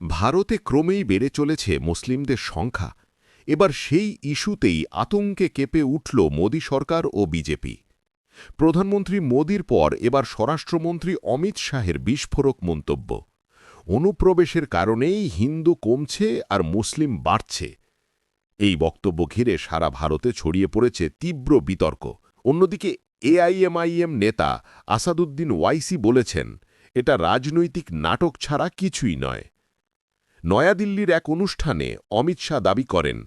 ভারতে ক্রমেই বেড়ে চলেছে মুসলিমদের সংখ্যা। এবার সেই ইস্যুতেই আতঙ্কে কেঁপে উঠল মোদী সরকার ও বিজেপি। প্রধানমন্ত্রী মোদির পর এবার স্বরাষ্ট্রমন্ত্রী অমিত শাহের বিস্ফোরক মন্তব্য। অনুপ্রবেশের কারণেই হিন্দু কমছে আর মুসলিম বাড়ছে। এই বক্তব্য ঘিরে সারা ভারতে ছড়িয়ে পড়েছে তীব্র বিতর্ক। অন্যদিকে এআইএমআইএম নেতা আসাদুদ্দিন ওয়াইসি বলেছেন, এটা রাজনৈতিক নাটক ছাড়া কিছুই নয়। নয়াদিল্লির এক অনুষ্ঠানে অমিত শাহ দাবি করেন,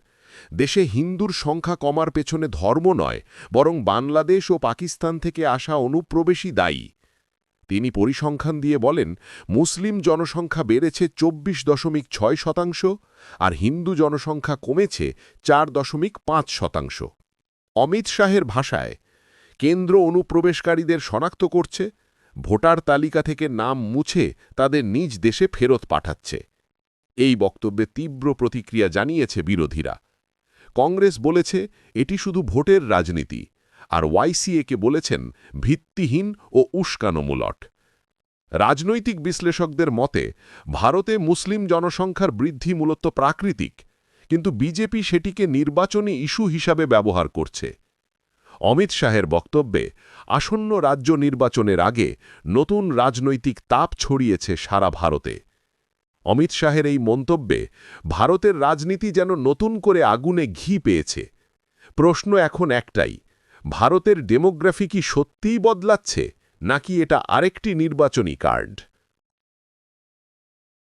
দেশে হিন্দুর সংখ্যা কমার পেছনে ধর্ম নয়, বরং বাংলাদেশ ও পাকিস্তান থেকে আসা অনুপ্রবেশই দায়ী। তিনি পরিসংখ্যান দিয়ে বলেন, মুসলিম জনসংখ্যা বেড়েছে চব্বিশ দশমিক ছয় শতাংশ আর হিন্দু জনসংখ্যা কমেছে চার দশমিক পাঁচ শতাংশ। অমিত শাহের ভাষায়, কেন্দ্র অনুপ্রবেশকারীদের শনাক্ত করছে, ভোটার তালিকা থেকে নাম মুছে তাদের নিজ দেশে ফেরত পাঠাচ্ছে। এই বক্তব্যে তীব্র প্রতিক্রিয়া জানিয়েছে বিরোধীরা। কংগ্রেস বলেছে, এটি শুধু ভোটের রাজনীতি, আর ওয়াইসিএকে বলেছেন, ভিত্তিহীন ও উস্কানোমূলট রাজনৈতিক বিশ্লেষকদের মতে, ভারতে মুসলিম জনসংখ্যার বৃদ্ধি মূলত প্রাকৃতিক, কিন্তু বিজেপি সেটিকে নির্বাচনী ইস্যু হিসাবে ব্যবহার করছে। অমিত শাহের বক্তব্যে, আসন্ন রাজ্য নির্বাচনের আগে নতুন রাজনৈতিক তাপ ছড়িয়েছে সারা ভারতে। অমিত শাহের এই মন্তব্যে ভারতের রাজনীতি যেন নতুন করে আগুনে ঘি পেয়েছে। প্রশ্ন এখন একটাই, ভারতের ডেমোগ্রাফি কি সত্যিই বদলাচ্ছে, নাকি এটা আরেকটি নির্বাচনী কার্ড?